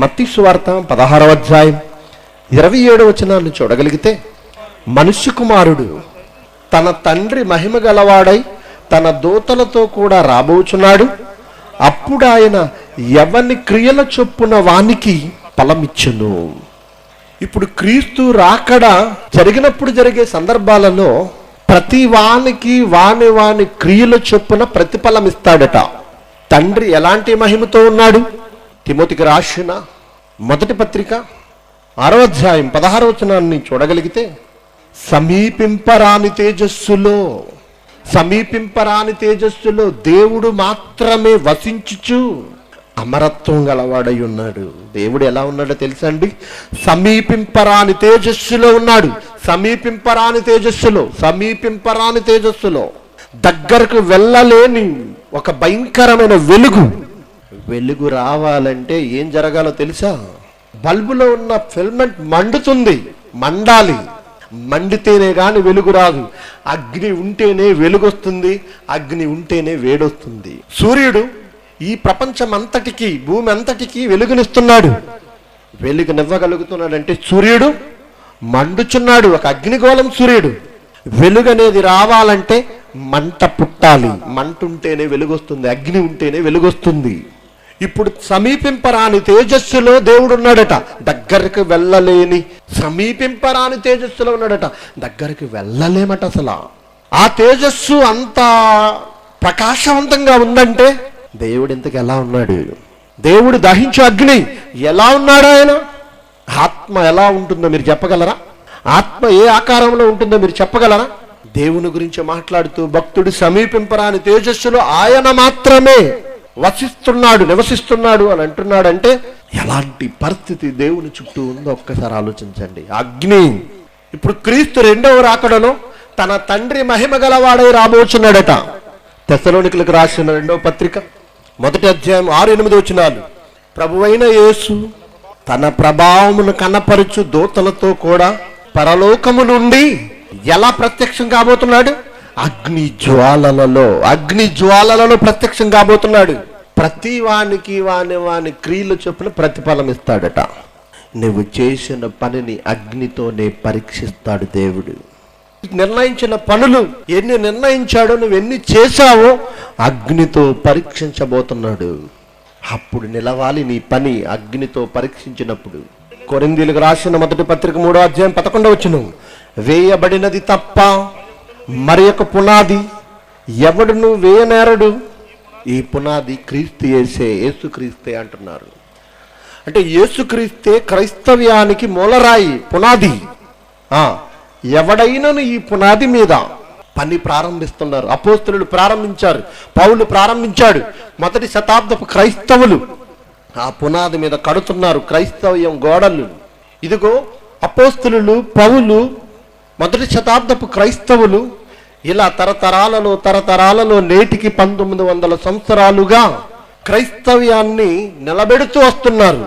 మత్తి సువార్త పదహారవ అధ్యాయం. ఇరవై ఏడవ వచనాన్ని చూడగలిగితే మనుష్య కుమారుడు తన తండ్రి మహిమ గలవాడై తన దూతలతో కూడా రాబోచున్నాడు. అప్పుడు ఆయన ఎవని క్రియల చొప్పున వానికి ఫలమిచ్చును. ఇప్పుడు క్రీస్తు రాకడ జరిగినప్పుడు జరిగే సందర్భాలలో ప్రతి వానికి వాని వాని క్రియల చొప్పున ప్రతిఫలం ఇస్తాడట తండ్రి ఎలాంటి మహిమతో ఉన్నాడు? తిమోతికి రాసిన మొదటి పత్రిక ఆరో అధ్యాయం చూడగలిగితే సమీపింపరాని తేజస్సులో సమీపింపరాని తేజస్సులో దేవుడు మాత్రమే వసించుచు అమరత్వం గలవాడై ఉన్నాడు. దేవుడు ఎలా ఉన్నాడో తెలుసా అండి? సమీపింపరాని తేజస్సులో ఉన్నాడు. సమీపింపరాని తేజస్సులో సమీపింపరాని తేజస్సులో దగ్గరకు వెళ్ళలేని ఒక భయంకరమైన వెలుగు వెలుగు రావాలంటే ఏం జరగాలో తెలుసా? బల్బులో ఉన్న ఫిల్మెంట్ మండుతుంది మండాలి. మండితేనే కానీ వెలుగు రాదు. అగ్ని ఉంటేనే వెలుగు వస్తుంది అగ్ని ఉంటేనే వేడొస్తుంది. సూర్యుడు ఈ ప్రపంచం అంతటికి భూమి అంతటికి వెలుగునిస్తున్నాడు. వెలుగునివ్వగలుగుతున్నాడంటే సూర్యుడు మండుచున్నాడు ఒక అగ్నిగోళం సూర్యుడు. వెలుగు అనేది రావాలంటే మంట పుట్టాలి. మంట ఉంటేనే వెలుగొస్తుంది అగ్ని ఉంటేనే వెలుగొస్తుంది. ఇప్పుడు సమీపింపరాని తేజస్సులో దేవుడు ఉన్నాడట దగ్గరకు వెళ్ళలేని సమీపింపరాని తేజస్సులో ఉన్నాడట. దగ్గరికి వెళ్ళలేమట అసలు. ఆ తేజస్సు అంత ప్రకాశవంతంగా ఉందంటే దేవుడు ఇంతకు ఎలా ఉన్నాడు? దేవుడు దహించు అగ్ని ఎలా ఉన్నాడు ఆయన? ఆత్మ ఎలా ఉంటుందో మీరు చెప్పగలరా? ఆత్మ ఏ ఆకారంలో ఉంటుందో మీరు చెప్పగలరా? దేవుని గురించి మాట్లాడుతూ భక్తుడు సమీపింపరాని తేజస్సులో ఆయన మాత్రమే. వసిస్తున్నాడు నివసిస్తున్నాడు అని అంటున్నాడంటే ఎలాంటి పరిస్థితి దేవుని చుట్టూ ఉందో ఒక్కసారి ఆలోచించండి. అగ్ని. ఇప్పుడు క్రీస్తు రెండవ రాకడలో తన తండ్రి మహిమ గలవాడై రాబోచున్నాడట. తెసలోనికులకు రాసిన రెండవ పత్రిక మొదటి అధ్యాయం ఆరు ఎనిమిది వచ్చినాలు ప్రభువైన యేసు తన ప్రభావమును కనపరుచు దూతలతో కూడా పరలోకము నుండి ఎలా ప్రత్యక్షం కాబోతున్నాడు? అగ్ని జ్వాలలలో అగ్ని జ్వాలలలో ప్రత్యక్షం కాబోతున్నాడు. ప్రతి వానికి వాని వాని క్రియలు చొప్పున ప్రతిఫలం ఇస్తాడట. నువ్వు చేసిన పనిని అగ్నితోనే పరీక్షిస్తాడు దేవుడు. నిర్ణయించిన పనులు ఎన్ని నిర్ణయించాడో నువ్వు ఎన్ని చేశావో అగ్నితో పరీక్షించబోతున్నాడు. అప్పుడు నిలవాలి నీ పని అగ్నితో పరీక్షించినప్పుడు. కొరిందీలకు రాసిన మొదటి పత్రిక మూడో అధ్యాయం పదకొండవచ్చును వేయబడినది తప్ప మరి యొక్క పునాది ఎవడును వేయనేరడు? ఈ పునాది క్రీస్తు చేసే యేసుక్రీస్తే అంటున్నారు. అంటే యేసుక్రీస్తే క్రైస్తవ్యానికి మూలరాయి పునాది. ఎవడైనను ఈ పునాది మీద? పని ప్రారంభిస్తున్నారు. అపోస్తులు ప్రారంభించారు. పౌలు ప్రారంభించాడు. మొదటి శతాబ్దపు క్రైస్తవులు ఆ పునాది మీద కడుతున్నారు. క్రైస్తవ్యం గోడలు. ఇదిగో అపోస్తులు పౌలు మొదటి శతాబ్దపు క్రైస్తవులు ఇలా తరతరాలలో తరతరాలలో నేటికి పంతొమ్మిది వందల సంవత్సరాలుగా క్రైస్తవ్యాన్ని నిలబెడుతూ వస్తున్నారు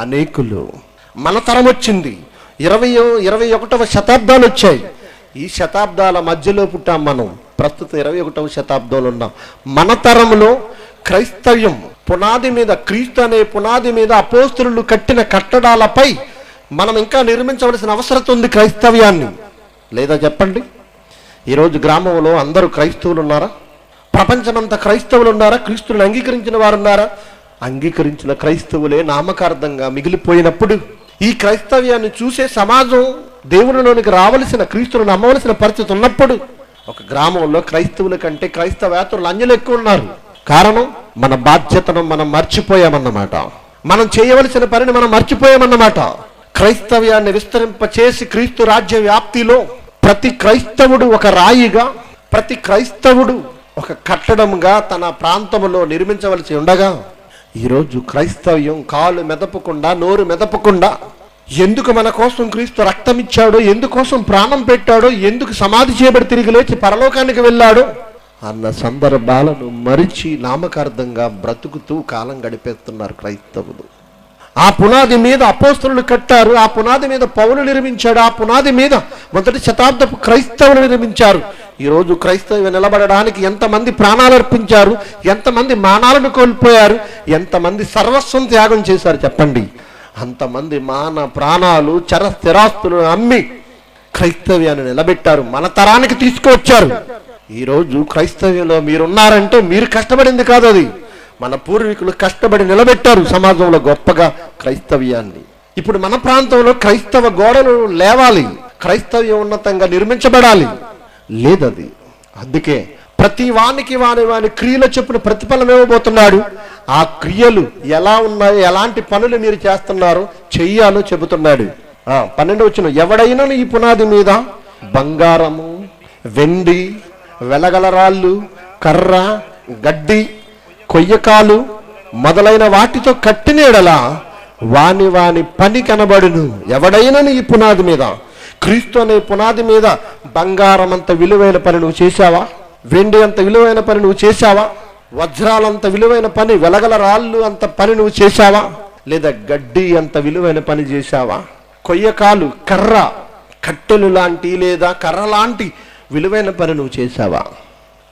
అనేకులు. మన తరం వచ్చింది. ఇరవై ఇరవై ఒకటవ శతాబ్దాలు వచ్చాయి. ఈ శతాబ్దాల మధ్యలో పుట్టాం మనం. ప్రస్తుతం ఇరవై ఒకటవ శతాబ్దంలో ఉన్నాం. మన తరంలో క్రైస్తవ్యం పునాది మీద క్రీస్తు అనే పునాది మీద అపోస్తులు కట్టిన కట్టడాలపై మనం ఇంకా నిర్మించవలసిన అవసరం ఉంది క్రైస్తవ్యాన్ని. లేదా చెప్పండి? ఈరోజు గ్రామంలో అందరూ క్రైస్తవులు ఉన్నారా ప్రపంచమంతా క్రైస్తవులు ఉన్నారా క్రీస్తుని అంగీకరించిన వారు ఉన్నారా అంగీకరించిన క్రైస్తవులే నామకార్థంగా మిగిలిపోయినప్పుడు ఈ క్రైస్తవ్యాన్ని చూసే సమాజం దేవునిలోనికి రావలసిన క్రీస్తును నమ్మవలసిన పరిస్థితి ఉన్నప్పుడు ఒక గ్రామంలో క్రైస్తవుల కంటే క్రైస్తవేతరులు అన్యులు ఎక్కువ ఉన్నారు. కారణం మన బాధ్యతను మనం మర్చిపోయామన్నమాట. మనం చేయవలసిన పనిని మనం మర్చిపోయామన్నమాట. క్రైస్తవ్యాన్ని విస్తరింపచేసి క్రీస్తు రాజ్య వ్యాప్తిలో ప్రతి క్రైస్తవుడు ఒక రాయిగా ప్రతి క్రైస్తవుడు ఒక కట్టడంగా తన ప్రాంతంలో నిర్మించవలసి ఉండగా ఈరోజు క్రైస్తవ్యం కాలు మెదపకుండా నోరు మెదపకుండా ఎందుకు మన కోసం క్రీస్తు రక్తం ఇచ్చాడో ఎందుకోసం ప్రాణం పెట్టాడో ఎందుకు సమాధి చేయబడి తిరిగి లేచి పరలోకానికి వెళ్ళాడో అన్న సందర్భాలను మరిచి నామకార్థంగా బ్రతుకుతూ కాలం గడిపేస్తున్నారు క్రైస్తవులు. ఆ పునాది మీద అపోస్తులు కట్టారు ఆ పునాది మీద పౌలు నిర్మించాడు ఆ పునాది మీద మొదటి శతాబ్దపు క్రైస్తవులు నిర్మించారు. ఈరోజు క్రైస్తవ నిలబడడానికి ఎంతమంది ప్రాణాలు అర్పించారు ఎంతమంది మానాలను కోల్పోయారు ఎంతమంది సర్వస్వం త్యాగం చేశారు చెప్పండి. అంతమంది మాన ప్రాణాలు చర స్థిరాస్తులు అమ్మి క్రైస్తవ్యాన్ని నిలబెట్టారు మన తరానికి తీసుకువచ్చారు. ఈరోజు క్రైస్తవ్యంలో మీరున్నారంటే మీరు కష్టపడింది కాదు అది. మన పూర్వీకులు కష్టపడి నిలబెట్టారు సమాజంలో గొప్పగా క్రైస్తవ్యాన్ని. ఇప్పుడు మన ప్రాంతంలో క్రైస్తవ గోడలు లేవాలి. క్రైస్తవ్యం ఉన్నతంగా నిర్మించబడాలి. లేదది. అందుకే ప్రతి వానికి వాని వాని క్రియలు చెప్పిన ప్రతిఫలం ఇవ్వబోతున్నాడు. ఆ క్రియలు ఎలా ఉన్నాయో ఎలాంటి పనులు మీరు చేస్తున్నారో చెయ్యాలో చెబుతున్నాడు. పన్నెండు వచ్చిన ఎవడైనా ఈ పునాది మీద బంగారము వెండి వెలగల రాళ్ళు కర్ర గడ్డి కొయ్యకాలు మొదలైన వాటితో కట్టినేడలా వాని వాని పని కనబడును. ఎవడైనా ఈ పునాది మీద? క్రీస్తు అనే పునాది మీద బంగారం అంత విలువైన పని నువ్వు చేశావా? వెండి అంత విలువైన పని నువ్వు చేశావా? వజ్రాలంత విలువైన పని వెలగల రాళ్ళు అంత పని నువ్వు చేశావా? లేదా గడ్డి అంత విలువైన పని చేశావా? కొయ్యకాలు కర్ర కట్టెలు లాంటి లేదా కర్ర లాంటి విలువైన పని నువ్వు చేశావా?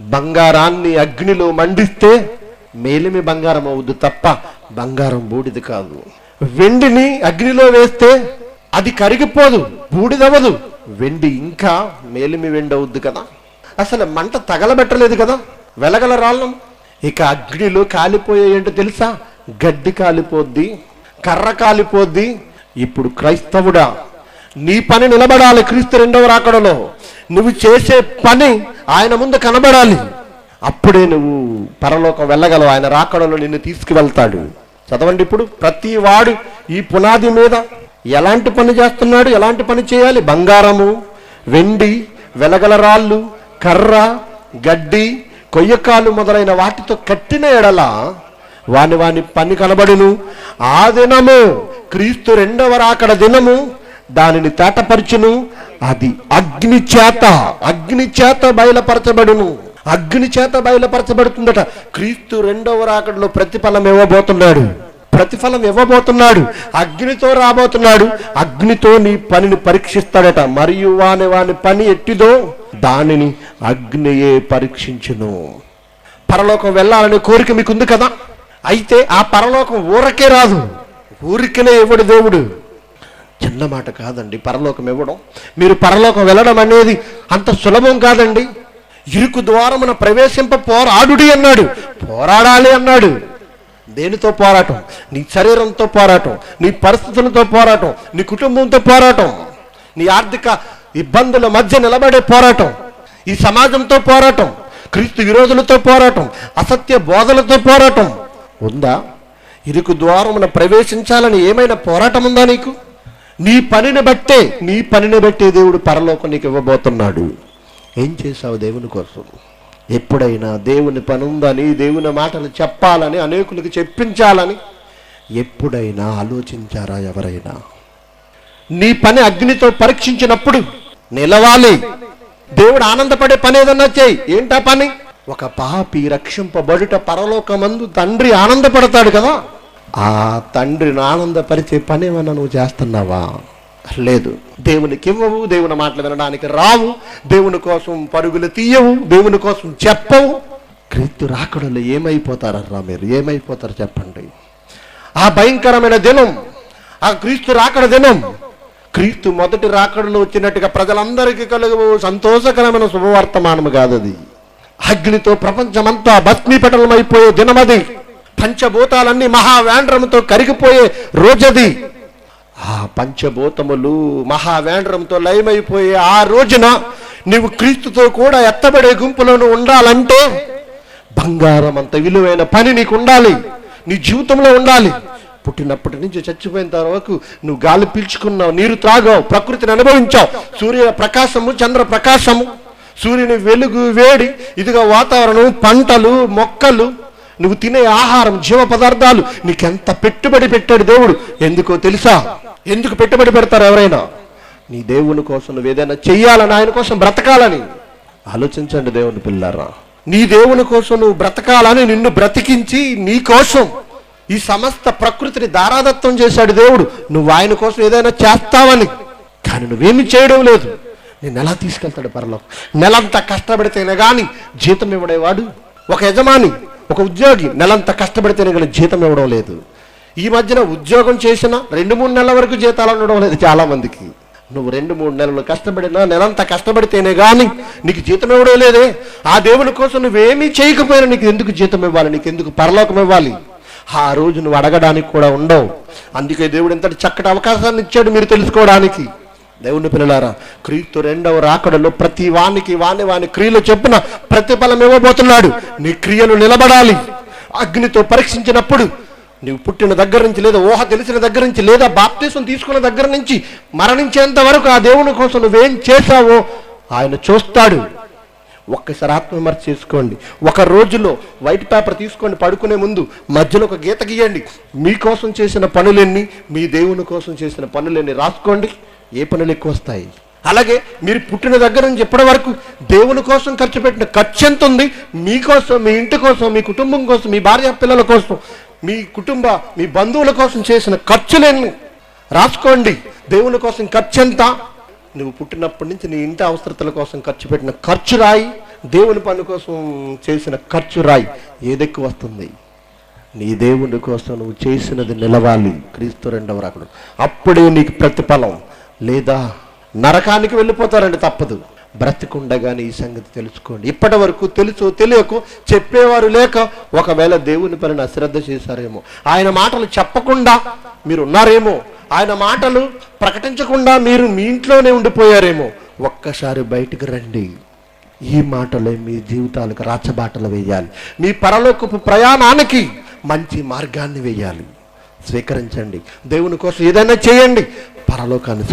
బంగారాన్ని అగ్నిలో మండిస్తే మేలిమి బంగారం అవుద్దు తప్ప బంగారం బూడిది కాదు. వెండిని అగ్నిలో వేస్తే అది కరిగిపోదు బూడిదవ్వదు. వెండి ఇంకా మేలిమి వెండి అవుద్ది కదా? అసలు మంట తగలబెట్టలేదు కదా? వెలగల రాళ్ళం. ఇక అగ్నిలో కాలిపోయే ఏంటో తెలుసా? గడ్డి కాలిపోద్ది కర్ర కాలిపోద్ది. ఇప్పుడు క్రైస్తవుడా నీ పని నిలబడాలి క్రీస్తు రెండవ రాకడలో. నువ్వు చేసే పని ఆయన ముందు కనబడాలి. అప్పుడే నువ్వు పరలోకం వెళ్ళగలవు. ఆయన రాకడలో నిన్ను తీసుకువెళ్తాడు. చదవండి ఇప్పుడు. ప్రతి వాడు ఈ పునాది మీద ఎలాంటి పని చేస్తున్నాడు? ఎలాంటి పని చేయాలి? బంగారము వెండి వెలగల రాళ్ళు కర్ర గడ్డి కొయ్యకాలు మొదలైన వాటితో కట్టిన ఎడల వాని వాని పని కనబడును. ఆ దినము క్రీస్తు రెండవ రాకడ దినము దానిని తేటపరచును. అది అగ్ని చేత అగ్ని చేత బయలుపరచబడును. అగ్ని చేత బయలుపరచబడుతుందట. క్రీస్తు రెండవ రాకడలో ప్రతిఫలం ఇవ్వబోతున్నాడు. ప్రతిఫలం ఇవ్వబోతున్నాడు. అగ్నితో రాబోతున్నాడు. అగ్నితో నీ పనిని పరీక్షిస్తాడట. మరియు వాని వాని పని ఎట్టిదో దానిని అగ్నియే పరీక్షించును. పరలోకం వెళ్ళాలనే కోరిక మీకుంది కదా? అయితే ఆ పరలోకం ఊరకే రాదు. ఊరికనే ఇవ్వడు దేవుడు. చిన్న మాట కాదండి పరలోకం ఇవ్వడం. మీరు పరలోకం వెళ్ళడం అనేది అంత సులభం కాదండి. ఇరుకు ద్వారమున ప్రవేశింప పోరాడుడి అన్నాడు. పోరాడాలి అన్నాడు. దేనితో పోరాటం? నీ శరీరంతో పోరాటం నీ పరిస్థితులతో పోరాటం నీ కుటుంబంతో పోరాటం నీ ఆర్థిక ఇబ్బందుల మధ్య నిలబడే పోరాటం ఈ సమాజంతో పోరాటం క్రీస్తు విరోధులతో పోరాటం అసత్య బోధలతో పోరాటం ఉందా? ఇరుకు ద్వారమున ప్రవేశించాలని ఏమైనా పోరాటం ఉందా నీకు? నీ పనిని బట్టే నీ పనిని బట్టే దేవుడు పరలోకం నీకు ఇవ్వబోతున్నాడు. ఏం చేశావు దేవుని కోసం? ఎప్పుడైనా దేవుని పని ఉందని దేవుని మాటలు చెప్పాలని అనేకులకు చెప్పించాలని ఎప్పుడైనా ఆలోచించారా ఎవరైనా? నీ పని అగ్నితో పరీక్షించినప్పుడు నిలవాలి. దేవుడు ఆనందపడే పని ఏదన్నా చేయి. ఏంటా పని? ఒక పాపి రక్షింపబడుట పరలోకమందు తండ్రి ఆనందపడతాడు కదా? ఆ తండ్రిని ఆనందపరిచే పని ఏమన్నా నువ్వు చేస్తున్నావా? లేదు దేవునికి ఇవ్వవు దేవుని మాటలు వినడానికి రావు దేవుని కోసం పరుగులు తీయవు దేవుని కోసం చెప్పవు. క్రీస్తు రాకడలో ఏమైపోతారరా మీరు? ఏమైపోతారు చెప్పండి. ఆ భయంకరమైన దినం ఆ క్రీస్తు రాకడ దినం క్రీస్తు మొదటి రాకడలో వచ్చినట్టుగా ప్రజలందరికీ కలుగు సంతోషకరమైన శుభవర్తమానము కాదు అది. అగ్నితో ప్రపంచమంతా భస్మీపటలమైపోయే దినమది. పంచభూతాలన్నీ మహావేండ్రముతో కరిగిపోయే రోజది. ఆ పంచభూతములు మహావేండ్రంతో లయమైపోయే ఆ రోజున నీవు క్రీస్తుతో కూడా ఎత్తబడే గుంపులను ఉండాలంటే బంగారం అంత విలువైన పని నీకు ఉండాలి. నీ జీవితంలో ఉండాలి. పుట్టినప్పటి నుంచి చచ్చిపోయిన తర్వాత నువ్వు గాలి పీల్చుకున్నావు నీరు త్రాగావు ప్రకృతిని అనుభవించావు. సూర్య ప్రకాశము చంద్ర ప్రకాశము సూర్యుని వెలుగు వేడి ఇదిగా వాతావరణం పంటలు మొక్కలు నువ్వు తినే ఆహారం జీవ పదార్థాలు నీకెంత పెట్టుబడి పెట్టాడు దేవుడు? ఎందుకో తెలుసా? ఎందుకు పెట్టుబడి పెడతారు ఎవరైనా? నీ దేవుని కోసం నువ్వు ఏదైనా చెయ్యాలని ఆయన కోసం బ్రతకాలని. ఆలోచించండి దేవుని పిల్లరా. నీ దేవుని కోసం నువ్వు బ్రతకాలని నిన్ను బ్రతికించి నీ కోసం ఈ సమస్త ప్రకృతిని దారాదత్తం చేశాడు దేవుడు. నువ్వు ఆయన కోసం ఏదైనా చేస్తావని. కానీ నువ్వేమి చేయడం లేదు. నేను ఎలా తీసుకెళ్తాడు పరలో నెలంతా కష్టపడితేనే కానీ జీతం ఇవ్వడేవాడు ఒక యజమాని. ఒక ఉద్యోగి నెలంతా కష్టపడితేనే కానీ జీతం ఇవ్వడం లేదు. ఈ మధ్యన ఉద్యోగం చేసిన రెండు మూడు నెలల వరకు జీతాలు ఉండడం లేదు చాలామందికి నువ్వు రెండు మూడు నెలలు కష్టపడినా నెలంతా కష్టపడితేనే కానీ నీకు జీతం ఇవ్వడం లేదే. ఆ దేవుని కోసం నువ్వేమీ చేయకపోయినా నీకు ఎందుకు జీతం ఇవ్వాలి? నీకు ఎందుకు పరలోకం ఇవ్వాలి? ఆ రోజు నువ్వు అడగడానికి కూడా ఉండవు. అందుకే దేవుడు ఇంతటి చక్కటి అవకాశాన్ని ఇచ్చాడు మీరు తెలుసుకోవడానికి. దేవుని పిల్లలారా క్రీస్తు రెండవ రాకడలో ప్రతి వానికి వాని వాని క్రియలు చెప్పున ప్రతిఫలం ఇవ్వబోతున్నాడు. నీ క్రియలు నిలబడాలి. అగ్నితో పరీక్షించినప్పుడు నీవు పుట్టిన దగ్గర నుంచి లేదా ఊహ తెలిసిన దగ్గర నుంచి లేదా బాప్తీసం తీసుకున్న దగ్గర నుంచి మరణించేంత వరకు ఆ దేవుని కోసం నువ్వేం చేశావో ఆయన చూస్తాడు. ఒక్కసారి ఆత్మవిమర్శ చేసుకోండి. ఒక రోజులో వైట్ పేపర్ తీసుకోండి పడుకునే ముందు. మధ్యలో ఒక గీత గీయండి. మీకోసం చేసిన పనులెన్ని? మీ దేవుని కోసం చేసిన పనులెన్ని? రాసుకోండి. ఏ పనులు ఎక్కువ వస్తాయి? అలాగే మీరు పుట్టిన దగ్గర నుంచి ఎప్పటి వరకు దేవుని కోసం ఖర్చు పెట్టిన ఖర్చు ఎంత ఉంది? మీకోసం మీ ఇంటి కోసం మీ కుటుంబం కోసం మీ భార్య పిల్లల కోసం మీ కుటుంబ మీ బంధువుల కోసం చేసిన ఖర్చులెన్ని రాసుకోండి. దేవుని కోసం ఖర్చు ఎంత? నువ్వు పుట్టినప్పటి నుంచి నీ ఇంటి అవసరతల కోసం ఖర్చు పెట్టిన ఖర్చు రాయి. దేవుని పని కోసం చేసిన ఖర్చు రాయి. ఏదెక్కువ వస్తుంది? నీ దేవుని కోసం నువ్వు చేసినది నిలవాలి. క్రీస్తు రెండవ రాకడు. అప్పుడే నీకు ప్రతిఫలం. లేదా నరకానికి వెళ్ళిపోతారండి తప్పదు. బ్రతికుండగానే ఈ సంగతి తెలుసుకోండి. ఇప్పటి వరకు తెలుసు తెలియకు చెప్పేవారు లేక ఒకవేళ దేవుని పనిని అశ్రద్ధ చేశారేమో ఆయన మాటలు చెప్పకుండా మీరు ఉన్నారేమో ఆయన మాటలు ప్రకటించకుండా మీరు మీ ఇంట్లోనే ఉండిపోయారేమో ఒక్కసారి బయటికి రండి. ఈ మాటలే మీ జీవితాలకు రాచబాటలు వేయాలి. మీ పరలోకపు ప్రయాణానికి మంచి మార్గాన్ని వేయాలి. స్వీకరించండి. దేవుని కోసం ఏదైనా చేయండి. పరలోకాన్ని